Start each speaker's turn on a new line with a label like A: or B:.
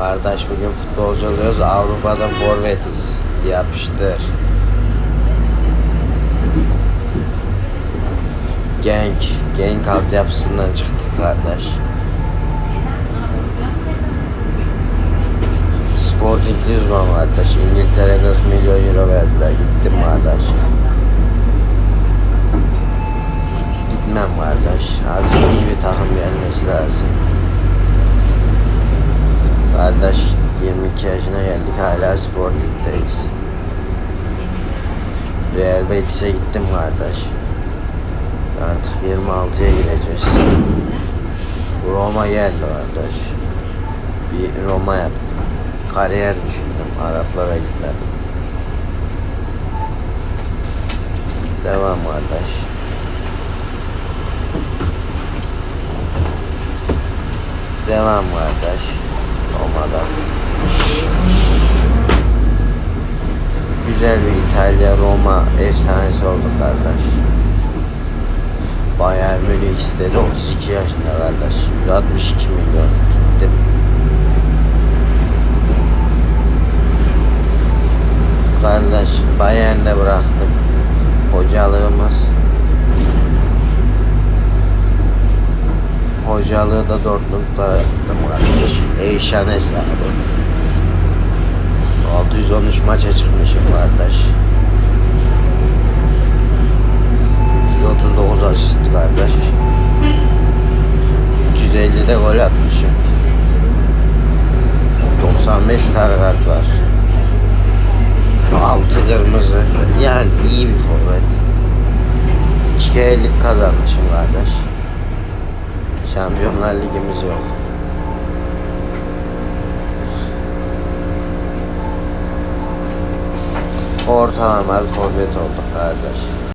A: Kardeş bugün futbolcu oluyoruz. Avrupa'da forvetiz. Yapıştır. Genk. Genk altyapısından çıktık kardeş. Sporting Lisbon kardeş. İngiltere 40 milyon euro verdiler. Gittim kardeş. Gitmem kardeş. Artık iyi bir takım gelmesi lazım. Kardeş 22 yaşına geldik hala Sporting'deyiz. Real Betis'e gittim kardeş. Artık 26'ya gireceğiz. Roma geldi kardeş. Bir Roma yaptım. Kariyer düşündüm. Araplara gitmedim. Devam kardeş. Devam kardeş. Roma'da. Güzel bir İtalya Roma efsanesi olduk kardeş. Bayern Münih istedi 32 yaşında kardeş. 162 milyon gittim. Kardeş Bayern'de bıraktım. Hocalığımız Hocalığı da Dortmund'da yaptım kardeş. Eyşan hesabı. 613 maça çıkmışım kardeş. 339 asist kardeş. 350 de gol atmışım. 95 sarı kart var. 6 kırmızı. Yani iyi bir forvet. 2 kere kazanmışım kardeş. Şampiyonlar Ligimiz yok. Ortalama forvet olduk kardeş.